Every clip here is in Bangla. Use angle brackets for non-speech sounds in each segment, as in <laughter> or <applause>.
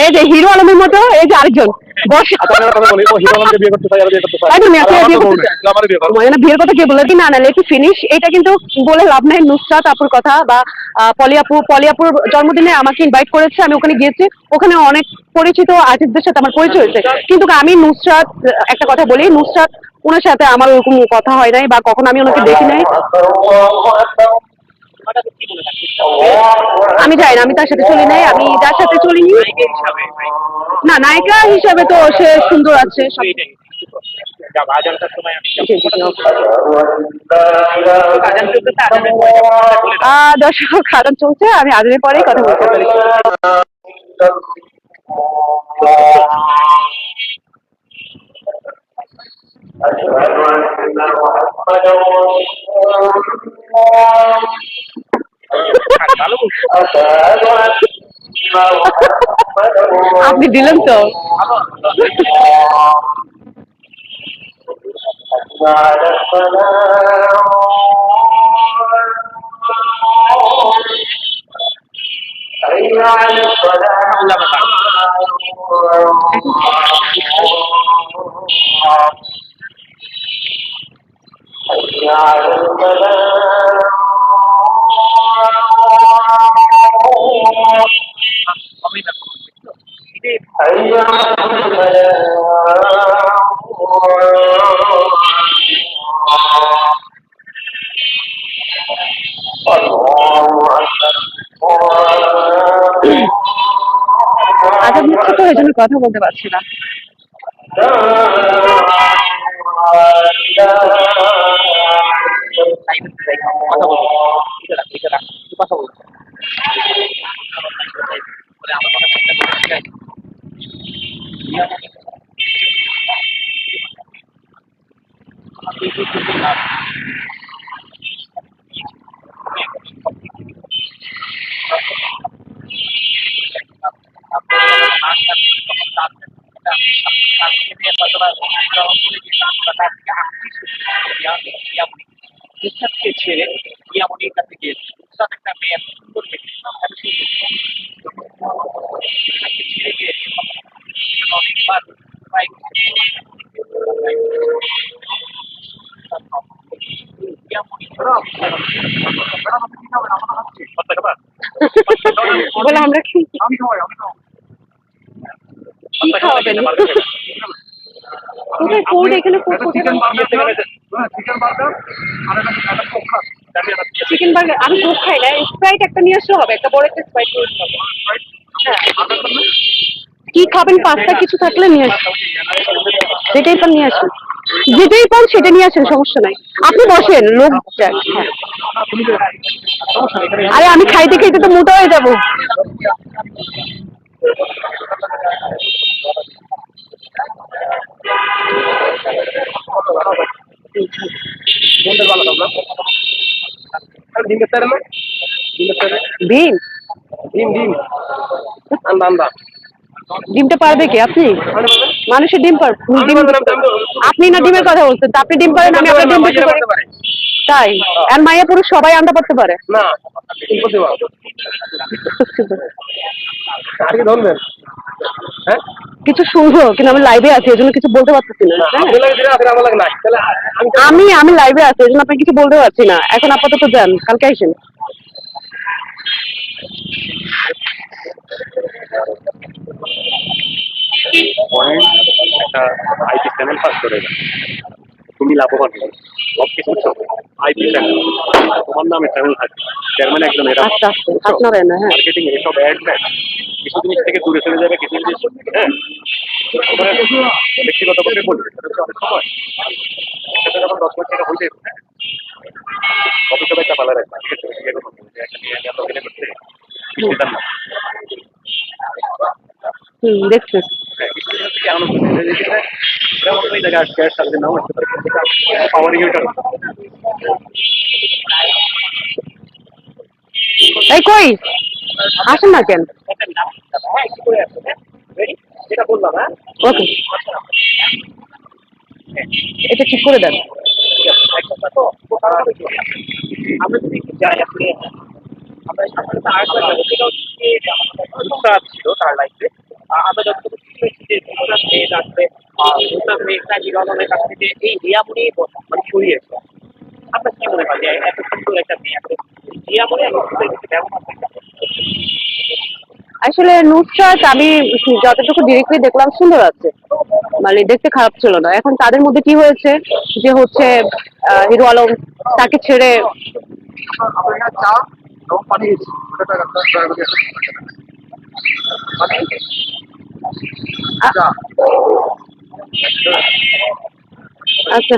এই যে হিরো আলমের মতো এই যে আরেকজন আচ্ছা কথা বলি মানে বিয়ের কথা কে না না লেখি ফিনিশ এটা কিন্তু বলে লাভ নাই নুসরাত আপুর কথা বা আহ, পলি আপু জন্মদিনে আমাকে ইনভাইট করেছে আমি ওখানে গিয়েছি ওখানে অনেক পরিচিত আর্টিস্টদের সাথে আমার পরিচয় হয়েছে কিন্তু আমি নুসরাত একটা কথা বলি নুসরাত ওনার সাথে আমার ওরকম কথা হয় নাই বা কখনো আমি ওনাকে দেখি নাই আমি যাই না আমি তার সাথে চলি নাই আমি যার সাথে চলিনি না। নায়িকা হিসাবে তো সে সুন্দর আছে দর্শক খারাপ চলছে আমি আজকের পরেই কথা বলতে পারি আপনি দিলেন তো আমি না এটা আজব তো জন্য কথা বলতে পারছি না। কথা বলব এটা রাখ এটা রাখ তুই কথা বলব বলে আমার কথা চিন্তা করতে ঠিক আছে ছেড়ে ইয়ামনির কাছে গিয়েছে উৎসাহ একটা মেয়ে সুন্দর মেয়ে এত সুন্দর ছেড়ে গিয়ে অনেকবার বাইক বলে আমরা কি খাওয়াবেন কোথায় ফুড এখানে ফুড কোথায় চিকেন বার্গার আমি কোক খাই না স্প্রাইট একটা নিয়ে আসলে হবে একটা বড় একটা স্প্রাইট নিয়ে আসলে হবে। হ্যাঁ। কি খাবেন? পাস্তা কিছু থাকলে নিয়ে আসুন যেটাই পান নিয়ে আসুন। যেটাই পান সেটা নিয়ে আসেন সমস্যা নাই। আপনি বসেন লোক হ্যাঁ। আরে আমি খাইতে খাইতে তো মোটা হয়ে যাব। ডিম ডিম ডিম ডিম ডিম আন্দা আন্দা ডিমটা পারবে কি আপনি মানুষের ডিম পার আপনি না ডিমের কথা বলছেন তা আপনি ডিম পারেন আমি আপনার ডিম করি তাই? আর মাইয়া পুরুষ সবাই আন্ডা পারতে পারে। না ইম্পসিবল আর কি ধরবেন হ্যাঁ? কিছু শুনব কিন্তু আমি লাইভে আছি এজন্য কিছু বলতে পারতেছি না? আমি আমার লাগে নাই। তাহলে আমি লাইভে আছি এজন্য আপনাকে কিছু বলতে পারছি না। এখন আপাতত যান কালকে আসেন পয়েন্ট একটা আইটি চ্যানেল পাস করে। তুমি লাভবান হবে সব কিছু চ্যানেল তোমার নামে চ্যানেল থাকে চেয়ারম্যান একজন আস্তে আস্তে হাত না হ্যাঁ। মার্কেটিং এসব অ্যাড ফ্যাড কিছু জিনিস থেকে দূরে চলে যাবে কিছু জিনিস হ্যাঁ? তোমার ব্যক্তিগত ভাবে বলবে সেটা হচ্ছে অনেক সময়। সেটা যখন দশ বছর টাকা হইতে কত সবাই চাপালা রাখবে। ঠিক আছে একটা অভিনয় করছে না। হুম হ্যাঁ থেকে আনন্দ যেটা যেমন ওই জায়গায় আজকে আর সাথে নাও আসতে পারে পাওয়ার ইউটার এই কই? আসেন না কেন? বললাম হ্যাঁ এটা ঠিক করে দেন। আমরা যদি যাই, আপনি আমরা ছিল তার লাইফে আমরা হিরণের কাছ থেকে এই রিয়ামনি মানে সরিয়েছে আপনার কি মনে হয় এত সুন্দর একটা মেয়ে থাকে আসলে নুসরাত আমি যতটুকু ডিরেক্টলি দেখলাম সুন্দর আছে মানে দেখতে খারাপ ছিল না। এখন তাদের মধ্যে কি হয়েছে? যে হচ্ছে হিরো আলম তাকে ছেড়ে আচ্ছা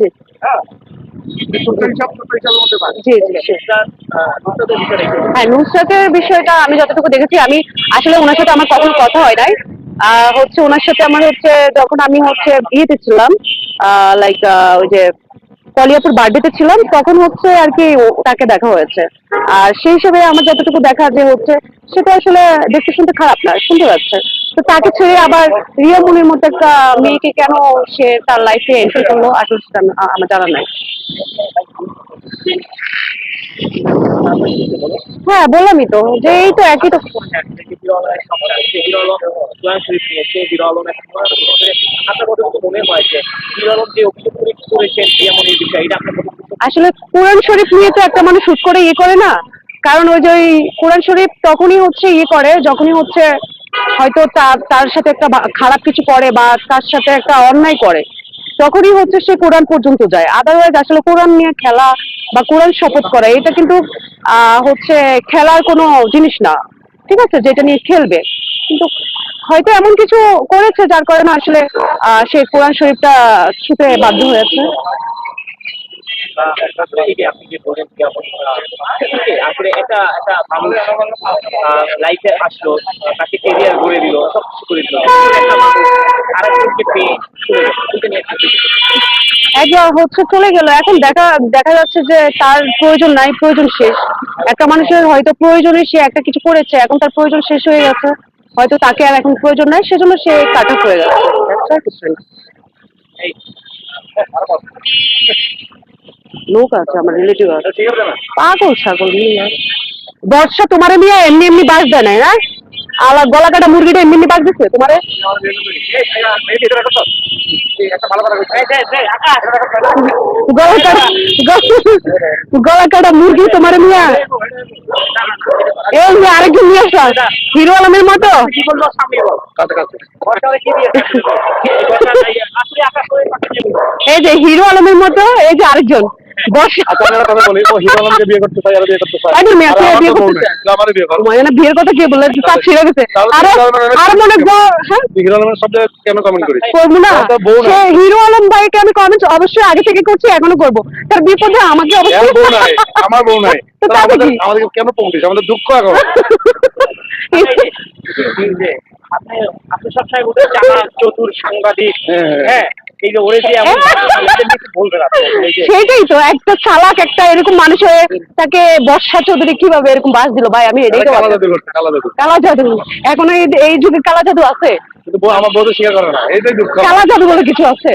জি। হ্যাঁ নুসরাতের বিষয়টা আমি যতটুকু দেখেছি, আমি আসলে ওনার সাথে আমার কখনো কথা হয় নাই। হচ্ছে ওনার সাথে আমার হচ্ছে, যখন আমি হচ্ছে ইয়েতে ছিলাম লাইক ওই যে কলিয়াপুর বার্থডেতে ছিলাম, তখন হচ্ছে আর কি তাকে দেখা হয়েছে। আর সেই হিসেবে আমার যতটুকু দেখা যে হচ্ছে, সেটা আসলে দেখতে খারাপ না, শুনতে আছে তো তাকে ছেড়ে আবার রিয়া মুনির মতো একটা মেয়েকে কেন সে তার লাইফে এন্ট্রি করল, আসলে সেটা আমার জানা নাই। হ্যাঁ বললামই তো, যে এই তো একই তো আসলে কোরআন শরীফ নিয়ে তো একটা মানুষ শুট করে ইয়ে করে না। কারণ ওই যে ওই কোরআন শরীফ তখনই হচ্ছে ইয়ে করে যখনই হচ্ছে হয়তো তার তার সাথে একটা খারাপ কিছু করে বা তার সাথে একটা অন্যায় করে তখনই হচ্ছে সে কোরআন পর্যন্ত যায়। আদারওয়াইজ আসলে কোরআন নিয়ে খেলা বা কোরআন শপথ করা এটা কিন্তু আহ, হচ্ছে খেলার কোনো জিনিস না। ঠিক আছে, যেটা নিয়ে খেলবে। কিন্তু হয়তো এমন কিছু করেছে যার কারণে আসলে সে কোরআন শরীফটা ছুতে বাধ্য হয়েছে। বা এই যে আপনি যে বলেন যে আপনি, আহ, ঠিক আছে, আসলে একটা একটা মানুষ লাইফে আসলো তাকে কেরিয়ার গড়ে দিল সব কিছু করে দিল। একটা মানুষ আরেকজনকে পেয়ে চলে? একবার হচ্ছে চলে গেল। এখন দেখা দেখা যাচ্ছে যে তার প্রয়োজন নাই প্রয়োজন শেষ। একটা মানুষের হয়তো প্রয়োজনে সে একটা কিছু করেছে এখন তার প্রয়োজন শেষ হয়ে গেছে। হয়তো তাকে আর এখন প্রয়োজন নাই সেজন্য সে কাট অফ হয়ে গেছে লোক আছে। আমার রিলেটিভ আছে পাগল ছাগল বর্ষা তোমারে নিয়ে এমনি এমনি বাস দেয় না আলা গলা কাটা মুরগিটা এমনি এমনি বাস দিচ্ছে তোমারে? গলা কাটা গলা কাটা মুরগি তোমারে নিয়ে এই যে আরেকজন নিয়ে আসা হিরো আলমের মতো। এই যে হিরো আলমের মতো এই যে আরেকজন। আচ্ছা বিয়ের কথা কে ছিঁড়ে গেছে আরে মনে কেন কমেন্ট করব না। হিরো আলম ভাইকে আমি কমেন্ট অবশ্যই আগে থেকে করছি এখনও করব। তার বিপদে আমাকে অবশ্যই আমার বউ নাই। আমাদের কেন পৌঁছিস আমাদের দুঃখ এখন। এই আপনি আপনি সবসময় চতুর সাংবাদিক। হ্যাঁ, হ্যাঁ। হ্যাঁ এই যে ওরে যে <laughs> সেটাই তো একটা চালাক একটা এরকম মানুষ হয়ে তাকে বর্ষা চৌধুরী কীভাবে এরকম বাস দিল? ভাই আমি এটাই কালা জাদু। এখন এই যুগে কালা জাদু আছে? আমার বউ স্বীকার করে না। এইটাই দুঃখ। কালা জাদু বলে কিছু আছে?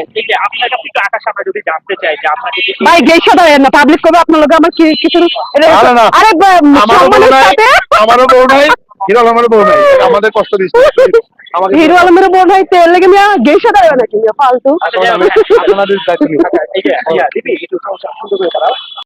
আপনার কাছে একটু আকাশ আমরা যদি জানতে চাই যে আপনাকে ভাই গেইসা দাঁড়ায় না পাবলিক করবে আপনার লোক আমার কি কিছু এটা- আরে না। আরে বা- আমারও বউ নাই আমারও বউ নাই হিরো আলমেরও বউ নাই। আমাদের কষ্ট আমাকে হিরো আলমের বোন হয় তেল লেগে মিয়া গেইসা দাঁড়ায় নাকি মিয়া ফালতু